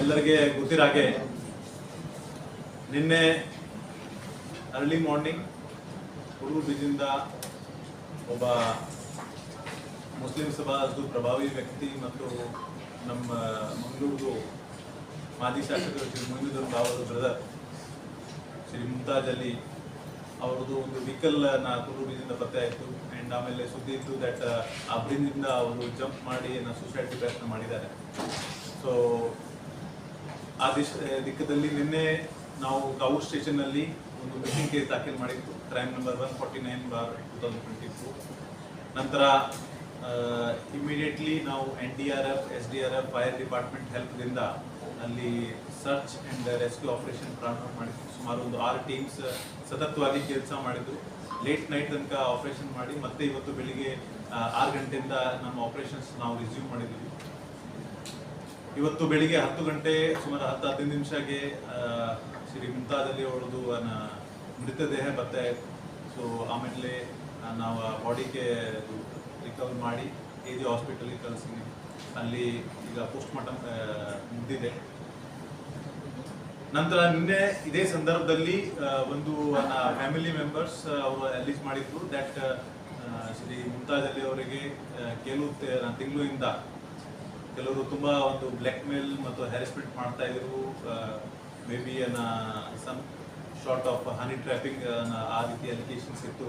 ಎಲ್ಲರಿಗೆ ಗೊತ್ತಿರಾಗೆ ನಿನ್ನೆ early morning ಹುಡುಗರು ಬೀಜಿಂದ ಒಬ್ಬ ಮುಸ್ಲಿಂ ಸಭಾದು ಪ್ರಭಾವಿ ವ್ಯಕ್ತಿ ಮತ್ತು ನಮ್ಮ ಮಂಗಳೂರು ಮಾಜಿ ಶಾಸಕರು ಶ್ರೀ ಮೊಯ್ನುದ್ದೀನ್ ಅವರ ಬ್ರದರ್ ಶ್ರೀ ಮುಮ್ತಾಜ್ ಅಲಿ ಅವರದು ಒಂದು ವೆಹಿಕಲ್ನ ಕುರುಬಿನಿಂದ ಪತ್ತೆ ಆಯಿತು ಆ್ಯಂಡ್ ಆಮೇಲೆ ಸುದ್ದಿ ಇತ್ತು ದಟ್ ಆ ಬ್ರಿಡ್ಜಿಂದ ಅವರು ಜಂಪ್ ಮಾಡಿ ಸುಸೈಡ್ ಪ್ರಯತ್ನ ಮಾಡಿದ್ದಾರೆ. ಸೊ ಆ ದಿಶ ದಿಕ್ಕದಲ್ಲಿ ನಿನ್ನೆ ನಾವು ಗೌ ಸ್ಟೇಷನ್ನಲ್ಲಿ ಒಂದು ಮಿಸ್ಸಿಂಗ್ ಕೇಸ್ ದಾಖಲು ಮಾಡಿತ್ತು crime number one forty nine bar two thousand twenty two ನಂತರ ಇಮಿಡಿಯೇಟ್ಲಿ ನಾವು N D R F S D R F fire department ಹೆಲ್ಪ್ದಿಂದ ಅಲ್ಲಿ ಸರ್ಚ್ ಆ್ಯಂಡ್ ರೆಸ್ಕ್ಯೂ ಆಪರೇಷನ್ ಪ್ರಾರಂಭ ಮಾಡಿದ್ವಿ ಸುಮಾರು ಒಂದು ಆರು ಟೀಮ್ಸ್ ಸತತವಾಗಿ ಕೆಲಸ ಮಾಡಿದ್ರು. ಲೇಟ್ ನೈಟ್ ತನಕ ಆಪರೇಷನ್ ಮಾಡಿ ಮತ್ತೆ ಇವತ್ತು ಬೆಳಿಗ್ಗೆ ಆರು ಗಂಟೆಯಿಂದ ನಮ್ಮ ಆಪರೇಷನ್ಸ್ ನಾವು ರಿಸ್ಯೂಮ್ ಮಾಡಿದ್ವಿ. ಇವತ್ತು ಬೆಳಿಗ್ಗೆ ಹತ್ತು ಗಂಟೆ ಸುಮಾರು ಹತ್ತು ಹದಿನೈದು ನಿಮಿಷಕ್ಕೆ ಶ್ರೀ ಮುಮ್ತಾಜ್ ಅಲಿ ಅವರದು ಮೃತದೇಹ ಪತ್ತೆ ಸೊ ಆಮೇಲೆ ಆ, ನಾವು ಬಾಡಿಗೆ ರಿಕವರ್ ಮಾಡಿ ಎ ಜಿ ಹಾಸ್ಪಿಟಲ್ಗೆ ಕಳಿಸಿದ್ವಿ. ಅಲ್ಲಿ ಈಗ ಪೋಸ್ಟ್ ಮಾರ್ಟಮ್ ಮುಗಿದಿದೆ. ನಂತರ ನಿನ್ನೆ ಇದೇ ಸಂದರ್ಭದಲ್ಲಿ ಒಂದು ನನ್ನ ಫ್ಯಾಮಿಲಿ ಮೆಂಬರ್ಸ್ ಅವರು ಅಲೀಸ್ ಮಾಡಿದ್ರು. ದ್ಯಾಟ್ ಶ್ರೀ ಮುಮ್ತಾಜ್ ಅಲಿ ಅವರಿಗೆ ಆ, ಕೆಲವು ತಿಂಗಳಿಂದ. ಕೆಲವರು ತುಂಬಾ ಒಂದು ಬ್ಲ್ಯಾಕ್ ಮೇಲ್ ಮತ್ತು ಹ್ಯಾರಸ್ಮೆಂಟ್ ಮಾಡ್ತಾ ಇದ್ರು. May be some sort of honey traffic ಆ ರೀತಿ ಅಲಿಗೇಷನ್ಸ್ ಇತ್ತು.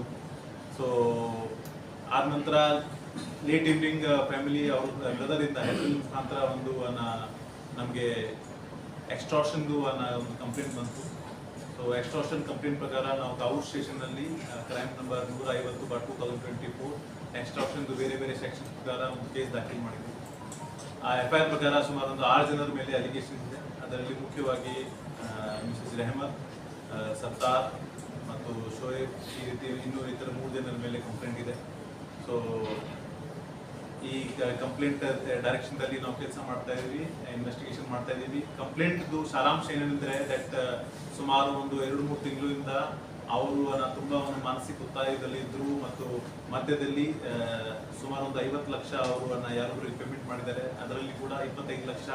ಸೊ ಆದ ನಂತರ ಲೇಟ್ ಈವ್ನಿಂಗ್ ಫ್ಯಾಮಿಲಿ ಅವ್ರ ಬ್ರದರ್ ಇಂದ ಹೆಲ್ಪ್ ಮುಖಾಂತರ ಒಂದು ನಮಗೆ ಎಕ್ಸ್ಟ್ರಾಷನ್ದು ಒಂದು ಕಂಪ್ಲೇಂಟ್ ಬಂತು. ಸೊ ಎಕ್ಸ್ಟ್ರಾಷನ್ ಕಂಪ್ಲೇಂಟ್ ಪ್ರಕಾರ ನಾವು ಕೌರ್ ಸ್ಟೇಷನ್ನಲ್ಲಿ ಕ್ರೈಮ್ ನಂಬರ್ ನೂರ ಐವತ್ತು but two thousand twenty four ಎಕ್ಸ್ಟ್ರಾಷನ್ದು ಬೇರೆ ಬೇರೆ ಸೆಕ್ಷನ್ ಪ್ರಕಾರ ಒಂದು ಕೇಸ್ ದಾಖಲು ಮಾಡಿದ್ವಿ. ಆ ಎಫ್ ಐ ಆರ್ ಪ್ರಕಾರ ಸುಮಾರು ಒಂದು ಆರು ಜನರ ಮೇಲೆ ಅಲಿಗೇಷನ್ ಇದೆ ಅದರಲ್ಲಿ ಮುಖ್ಯವಾಗಿ ಮಿಸಸ್ ರೆಹಮತ್ ಸತ್ತಾರ್ ಮತ್ತು ಶೋಯಬ್ ಈ ರೀತಿ ಇನ್ನೂ ಇತರ ಮೂರು ಜನರ ಮೇಲೆ ಕಂಪ್ಲೇಂಟ್ ಇದೆ. ಸೊ ಈ ಕಂಪ್ಲೇಂಟ್ ಡೈರೆಕ್ಷನ್ದಲ್ಲಿ ನಾವು ಕೆಲಸ ಮಾಡ್ತಾ ಇದ್ದೀವಿ ಇನ್ವೆಸ್ಟಿಗೇಷನ್ ಮಾಡ್ತಾ ಇದ್ದೀವಿ ಕಂಪ್ಲೇಂಟ್ದು ಸಾರಾಂಶ ಏನಂದರೆ ದಟ್ ಸುಮಾರು ಒಂದು ಎರಡು ಮೂರು ತಿಂಗಳಿಂದ ಅವರು ತುಂಬಾ ಒಂದು ಮಾನಸಿಕ ಒತ್ತಾಯದಲ್ಲಿ ಇದ್ರು ಮತ್ತು ಮಧ್ಯದಲ್ಲಿ ಸುಮಾರು ಒಂದು ಐವತ್ತು ಲಕ್ಷ ಅವರು ಯಾರೊಬ್ಬರಿಗೆ ಪೇಮೆಂಟ್ ಮಾಡಿದ್ದಾರೆ. ಅದರಲ್ಲಿ ಕೂಡ ಇಪ್ಪತ್ತೈದು ಲಕ್ಷ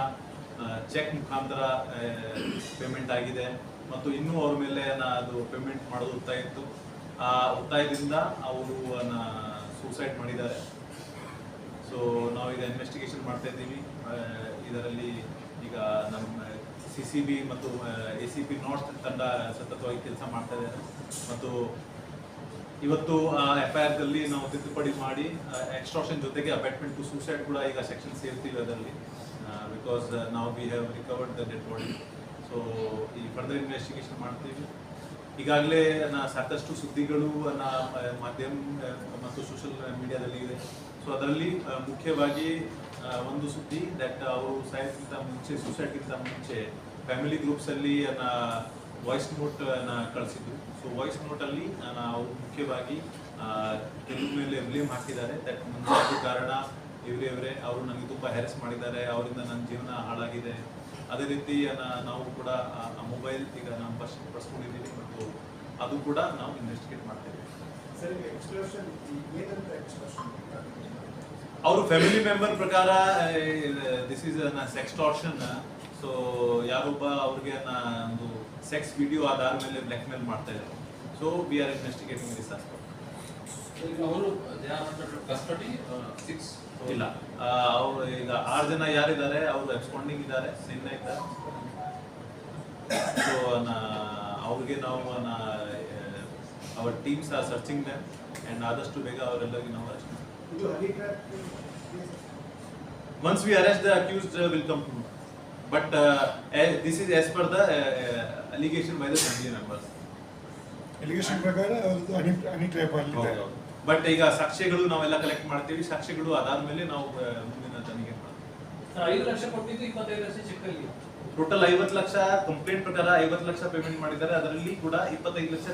ಚೆಕ್ ಮುಖಾಂತರ ಪೇಮೆಂಟ್ ಆಗಿದೆ. ಮತ್ತು ಇನ್ನೂ ಅವ್ರ ಮೇಲೆ ಅದು ಪೇಮೆಂಟ್ ಮಾಡೋದು ಒತ್ತಾಯ ಇತ್ತು. ಆ ಒತ್ತಾಯದಿಂದ ಅವರು ಸೂಸೈಡ್ ಮಾಡಿದ್ದಾರೆ. ಸೊ ನಾವೀಗ ಇನ್ವೆಸ್ಟಿಗೇಷನ್ ಮಾಡ್ತಾ ಇದ್ದೀವಿ. ಇದರಲ್ಲಿ ಈಗ ನಮ್ಮ ಸಿ ಸಿ ಬಿ ಮತ್ತು ಎ ಸಿ ಪಿ ನಾರ್ತ್ ತಂಡ ಸತತವಾಗಿ ಕೆಲಸ ಮಾಡ್ತಾ ಇದ್ದಾರೆ ಮತ್ತು ಇವತ್ತು ಎಫ್ ಐ ಆರ್ದಲ್ಲಿ ನಾವು ತಿದ್ದುಪಡಿ ಮಾಡಿ ಎಕ್ಸ್ಟ್ರಾಕ್ಷನ್ ಜೊತೆಗೆ ಅಬೆಟ್ಮೆಂಟ್ ಟು ಸೂಸೈಡ್ ಕೂಡ ಈಗ ಸೆಕ್ಷನ್ ಸೇರ್ತೀವಿ ಅದರಲ್ಲಿ. ಬಿಕಾಸ್ ನಾವು we have recovered the dead body so ಈ ಫರ್ದರ್ ಇನ್ವೆಸ್ಟಿಗೇಷನ್ ಮಾಡ್ತೀವಿ. ಈಗಾಗಲೇ, ನಾ, ಸಾಕಷ್ಟು ಸುದ್ದಿಗಳು ಮಾಧ್ಯಮ ಮತ್ತು ಸೋಷಿಯಲ್ ಮೀಡಿಯಾದಲ್ಲಿ ಇದೆ. ಸೊ ಅದರಲ್ಲಿ ಮುಖ್ಯವಾಗಿ ಒಂದು ಸುದ್ದಿ ದಟ್ ಅವರು ಸಾಯೋಕ್ಕಿಂತ ಮುಂಚೆ ಸುಸೈಡ್ಗಿಂತ ಮುಂಚೆ ಫ್ಯಾಮಿಲಿ ಗ್ರೂಪ್ಸ್ ಅಲ್ಲಿ ವಾಯ್ಸ್ ನೋಟ್ ಕಳಿಸಿದ್ರು. ಸೊ ವಾಯ್ಸ್ ನೋಟ್ ಅಲ್ಲಿ ಅವರು ಮುಖ್ಯವಾಗಿ ತೆಲುಗು ಮೇಲೆ ಬ್ಲೇಮ್ ಹಾಕಿದ್ದಾರೆ. ದಟ್ ಮುಂದೆ ಕಾರಣ ಇವರೇ ಇವರೇ ಅವರು ನನಗೆ ತುಂಬ ಹೆರಸ್ ಮಾಡಿದ್ದಾರೆ. ಅವರಿಂದ ನನ್ನ ಜೀವನ ಹಾಳಾಗಿದೆ. ಅದೇ ರೀತಿ ನ- ನಾವು ಕೂಡ ಮೊಬೈಲ್ ಈಗ ನಾವು ಫಸ್ಟ್ ಪರ್ಸ್ಕೊಂಡಿದ್ದೀವಿ ಮತ್ತು ಅದು ಕೂಡ ನಾವು ಇನ್ವೆಸ್ಟಿಗೇಟ್ ಮಾಡ್ತೇವೆ ಸರಿ ಅವರು ಫ್ಯಾಮಿಲಿ ಮೆಂಬರ್ ಪ್ರಕಾರ ದಿಸ್ ಇಸ್ ಸೆಕ್ಸ್ಟಾರ್ಷನ್ ಸೊ ಯಾರೊಬ್ಬ ಅವ್ರಿಗೆ ನ- ಒಂದು ಸೆಕ್ಸ್ ವಿಡಿಯೋ ಆಧಾರ ಮೇಲೆ ಬ್ಲ್ಯಾಕ್ ಮೇಲ್ ಮಾಡ್ತಾ ಇದ್ದಾರೆ so we are investigating this ಅವರು ಕಸ್ಟಡಿ ಸಿಕ್ಸ್ ಇಲ್ಲ. ಅವರು ಈಗ ಆರು ಜನ ಯಾರಿದ್ದಾರೆ ಅವರು ಎಕ್ಸ್ಪಾಂಡಿಂಗ್ ಇದ್ದಾರೆ ನಿನ್ನೆ ಇದ್ದಾರೆ. ಸೊ ಅವ್ರಿಗೆ ನಾವು our teams are searching ma'am and ಆದಷ್ಟು ಬೇಗ ಅವರೆಲ್ಲರಿಗೆ ನಾವು arrest Once we arrest the accused uh, will come to know. But uh, as, this is as per the uh, uh, allegation by the family members. Allegation ಪ್ರಕಾರ ಅವ್ರದ್ದು ಹನಿ honey trap ಅಲ್ಲಿದೆ but ಈಗ ಸಾಕ್ಷ್ಯಗಳು ನಾವೆಲ್ಲ ಕಲೆಕ್ಟ್ ಮಾಡ್ತೀವಿ. ಸಾಕ್ಷ್ಯಗಳು ಅದಾದ್ಮೇಲೆ ನಾವು ಆ, ಮುಂದಿನ ತನಿಖೆ ಮಾಡ್ತೀವಿ. ಐದು ಲಕ್ಷ ಕೊಟ್ಟಿದ್ದು ಇಪ್ಪತ್ತೈದು ಲಕ್ಷ ಚೆಕ್ ಅಲ್ಲಿ ಟೋಟಲ್ ಐವತ್ತು ಲಕ್ಷ ಕಂಪ್ಲೇಂಟ್ ಪ್ರಕಾರ ಐವತ್ತು ಲಕ್ಷ ಪೇಮೆಂಟ್ ಮಾಡಿದ್ದಾರೆ. ಅದರಲ್ಲಿ ಕೂಡ ಇಪ್ಪತ್ತೈದು ಲಕ್ಷ